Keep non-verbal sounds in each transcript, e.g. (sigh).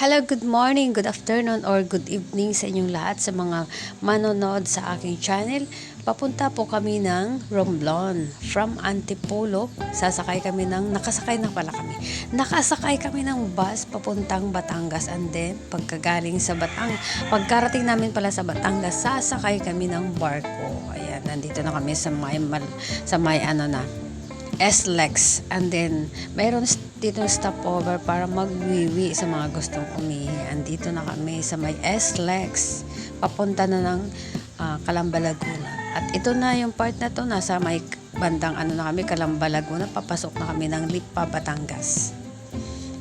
Hello, good morning, good afternoon, or good evening sa inyong lahat sa mga manonood sa aking channel. Papunta po kami ng Romblon. From Antipolo, sasakay kami ng, nakasakay na pala kami. Nakasakay kami ng bus papuntang Batangas and then pagkagaling sa Batang, pagkarating namin pala sa Batangas, sasakay kami ng barko. Ayan, nandito na kami sa may, sa may ano na, S-Lex. And then, mayroon dito stopover para magwiwi sa mga gustong umihi. Andito na kami sa may S-Lex. Papunta na ng ah, Calamba, Laguna. At ito na yung part na to, nasa may bandang ano na kami, Calamba, Laguna. Papasok na kami ng Lipa, Batangas.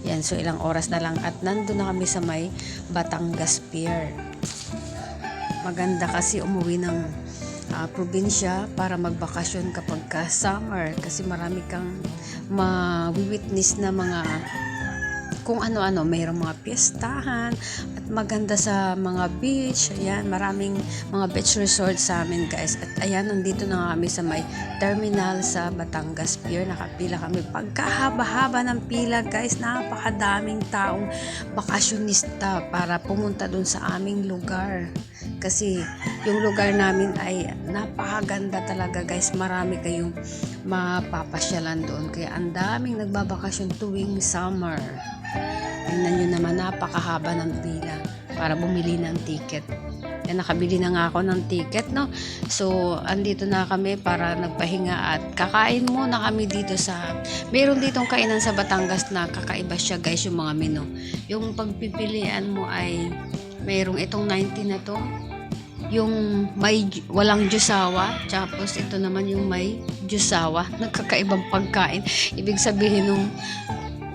Yan, so ilang oras na lang. At nandun na kami sa may Batangas Pier. Maganda kasi umuwi ng ah, probinsya para magbakasyon kapag ka summer kasi marami kang ma-witness na mga kung ano-ano, mayroong mga piyestahan at maganda sa mga beach. Ayan, maraming mga beach resort sa amin guys. At ayan, nandito na kami sa may terminal sa Batangas Pier. Nakapila kami. Pagkahaba-haba ng pila guys, napakadaming taong bakasyonista para pumunta dun sa aming lugar. Kasi yung lugar namin ay napakaganda talaga guys. Marami kayong mapapasyalan doon. Kaya ang daming nagbabakasyon tuwing summer. Tingnan nyo naman, napakahaba ng pila para bumili ng ticket. Yan, nakabili na nga ako ng ticket, no? So, andito na kami para nagpahinga at kakain muna kami dito sa... Meron ditong kainan sa Batangas na kakaiba siya, guys, yung mga menu. Yung pagpipilian mo ay mayroong itong 90 na to. Yung may walang jusawa, tapos ito naman yung may jusawa. Nagkakaibang pagkain. Ibig sabihin nung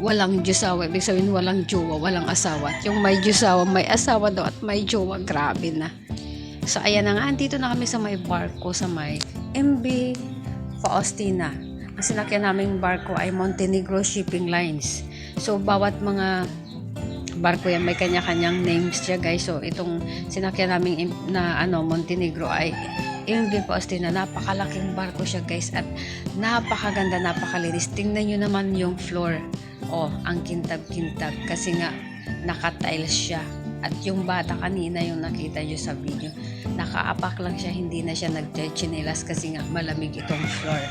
walang jusawa, ibig sabihin walang jowa, walang asawa. At yung may jusawa, may asawa daw at may jowa, grabe na. So ayan na nga, andito na kami sa may barko, sa may MB Faustina. Ang sinakyan naming barko ay Montenegro Shipping Lines. So bawat mga barko yan may kanya-kanyang names siya guys. So itong sinakyan naming na ano Montenegro ay MV Faustina. Napakalaking barko siya guys at napakaganda, napakalinis. Tingnan nyo naman yung floor. Oh, ang kintab-kintab kasi nga naka-tiles siya. At yung bata kanina yung nakita nyo sa video, nakaapak lang siya, hindi na siya nagchichinelas kasi nga malamig itong floor.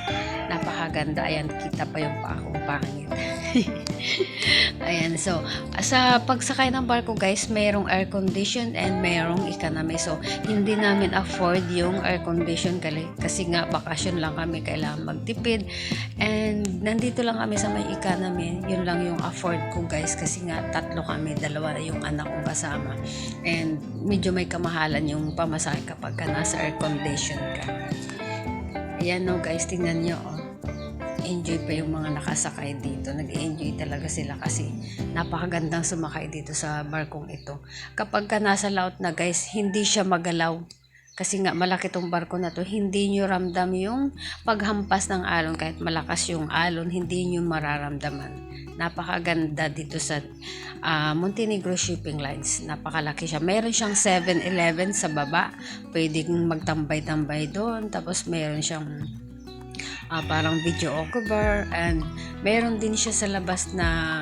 Napakaganda. Ayan, kita pa yung pa akong pangit. (laughs) Ayan, so, sa pagsakay ng barko guys, mayroong air condition and mayroong economy. So, hindi namin afford yung air condition kasi nga bakasyon lang kami, kailangan magtipid. And nandito lang kami sa may economy, yun lang yung afford ko guys kasi nga tatlo kami, dalawa yung anak kong kasama. And medyo may kamahalan yung pamasahe kapag ka nasa air condition ka. Ayan no guys, tingnan nyo oh enjoy pa yung mga nakasakay dito. Nag-enjoy talaga sila kasi napakagandang sumakay dito sa barkong ito. Kapag ka nasa laut na guys, hindi siya magalaw. Kasi nga malaki tong barko na to, hindi nyo ramdam yung paghampas ng alon. Kahit malakas yung alon, hindi nyo mararamdaman. Napakaganda dito sa ah, Montenegro Shipping Lines. Napakalaki siya. Meron siyang 7-Eleven sa baba. Pwedeng magtambay-tambay doon. Tapos meron siyang ah, parang video cover and meron din siya sa labas na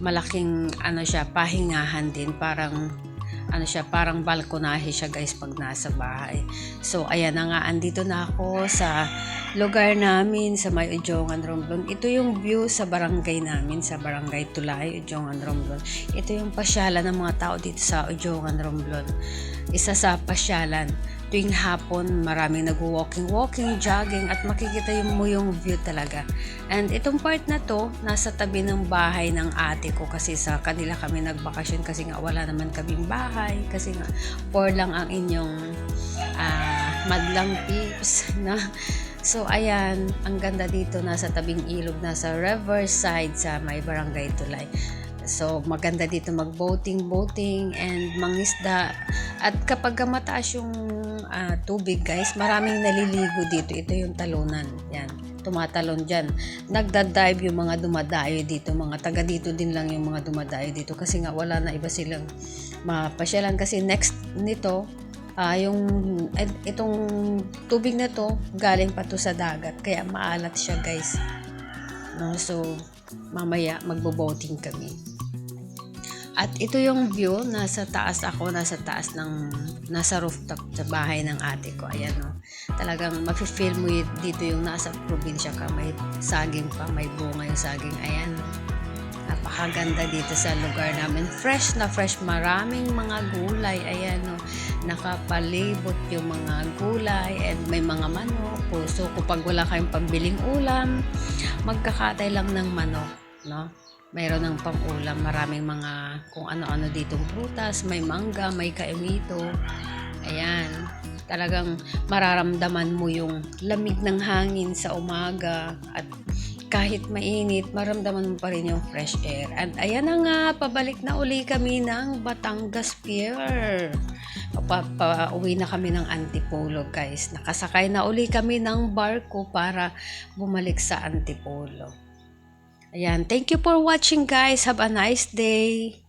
malaking ano siya pahingahan din. Parang ano siya parang balkonahe siya guys pag nasa bahay. So ayan na nga andito na ako sa lugar namin sa may Ujongan Romblon. Ito yung view sa barangay namin sa barangay Tulay Ujongan Romblon. Ito yung pasyalan ng mga tao dito sa Ujongan Romblon. Isa sa pasyalan tuwing hapon maraming nag-walking, walking, jogging at makikita mo yung view talaga. And itong part na to, nasa tabi ng bahay ng ate ko kasi sa kanila kami nagbakasyon kasi nga wala naman kaming bahay kasi nga poor lang ang inyong ah, madlang peeps (laughs) na So ayan, ang ganda dito nasa tabing ilog, nasa riverside sa may barangay Tulay. So maganda dito mag-boating, boating and mangisda. At kapag ka mataas yung ah, tubig guys, maraming naliligo dito. Ito yung talunan. Yan. Tumatalon dyan. Nagda-dive yung mga dumadayo dito. Mga taga dito din lang yung mga dumadayo dito. Kasi nga wala na iba silang mapasyalan. Kasi next nito, ah yung et- itong tubig na to galing pa to sa dagat. Kaya maalat siya guys. No, so mamaya magbo-boating kami. At ito yung view, nasa taas ako, nasa taas ng, nasa rooftop sa bahay ng ate ko. Ayan o. Talagang mafe-feel mo dito yung nasa probinsya ka. May saging pa, may bunga yung saging. Ayan. Napakaganda dito sa lugar namin. Fresh na fresh. Maraming mga gulay. Ayan o. Nakapalibot yung mga gulay and may mga manok. So kapag wala kayong pambiling ulam, magkakatay lang ng manok. No? Mayroon ng pang-ulam, maraming mga kung ano-ano ditong prutas, may mangga, may kaimito. Ayan, talagang mararamdaman mo yung lamig ng hangin sa umaga at kahit mainit, maramdaman mo pa rin yung fresh air. And ayan na nga, pabalik na uli kami ng Batangas Pier. Pa, pa, uwi na kami ng Antipolo guys. Nakasakay na uli kami ng barko para bumalik sa Antipolo. Ayan, thank you for watching guys. Have a nice day.